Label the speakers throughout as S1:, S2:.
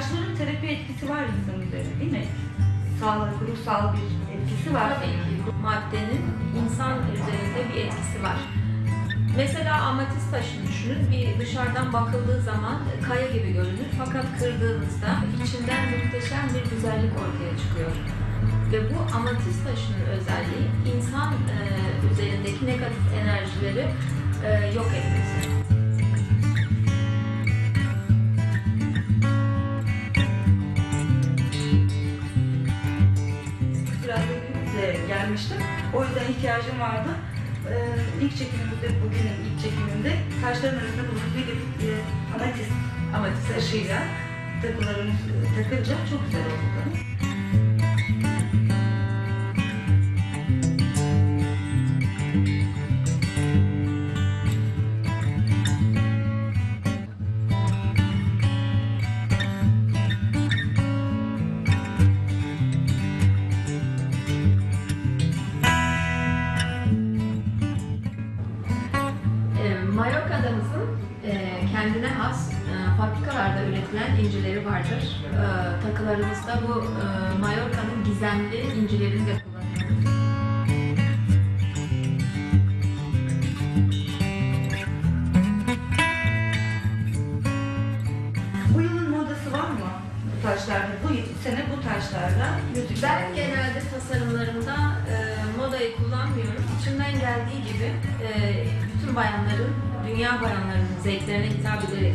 S1: ilaçların terapi etkisi var insan üzerinde değil mi? Sağlık, ruhsal bir etkisi var.
S2: Tabii ki maddenin insan üzerinde bir etkisi var. Mesela amatist taşını düşünün. Bir dışarıdan bakıldığı zaman kaya gibi görünür fakat kırdığınızda içinden muhteşem bir güzellik ortaya çıkıyor. Ve bu amatist taşının özelliği insan e, üzerindeki negatif enerjileri e, yok etmesi.
S1: Biraz gelmiştim. O yüzden ihtiyacım vardı. Ee, ilk çekimimizde, bugünün ilk çekiminde taşların arasında bulunan bir e, amatist, amatist taşıyla takılarını e, takınca çok güzel oldu.
S2: Fabrikalarda üretilen incileri vardır. E, takılarımızda bu e, Mallorca'nın gizemli incilerini de kullanıyoruz.
S1: Bu yılın modası var mı bu taşlarda? Bu sene bu taşlarla yüzük
S2: Ben genelde tasarımlarımda e, modayı kullanmıyorum. İçimden geldiği gibi e, bütün bayanların, dünya bayanlarının zevklerine hitap ederek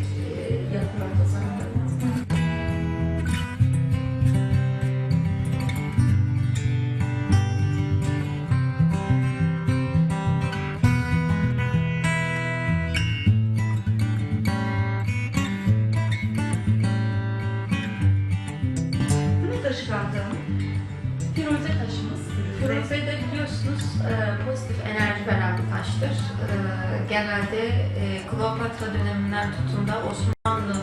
S2: Firuze taşımız. Firuze de biliyorsunuz e, pozitif enerji veren bir taştır. E, genelde e, Kleopatra döneminden tutun da Osmanlı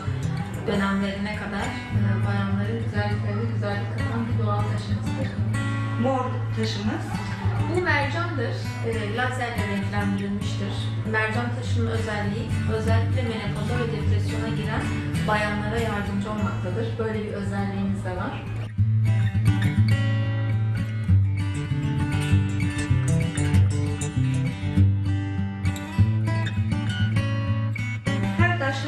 S2: dönemlerine kadar e, bayanların güzelliklerine güzellik katan bir doğal taşımızdır.
S1: Mor taşımız.
S2: Bu mercandır. E, lazerle renklendirilmiştir. Mercan taşının özelliği özellikle menopoza ve depresyona giren bayanlara yardımcı olmaktadır. Böyle bir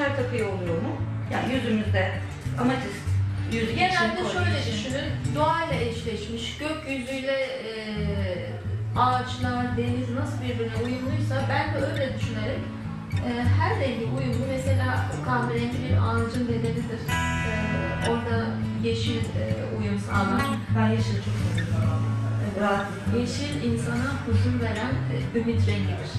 S1: Her takıya oluyor mu? Yani yüzümüzde amatist için
S2: Genelde şöyle düşünün, doğayla eşleşmiş, gökyüzüyle e, ağaçlar, deniz nasıl birbirine uyumluysa ben de öyle düşünerek e, her rengi uyumlu. Mesela kahverengi bir ağacın bedenidir. E, orada yeşil e, uyum sağlar.
S1: Ben yeşil çok seviyorum. Rahat.
S2: Yeşil insana huzur veren e, ümit rengidir.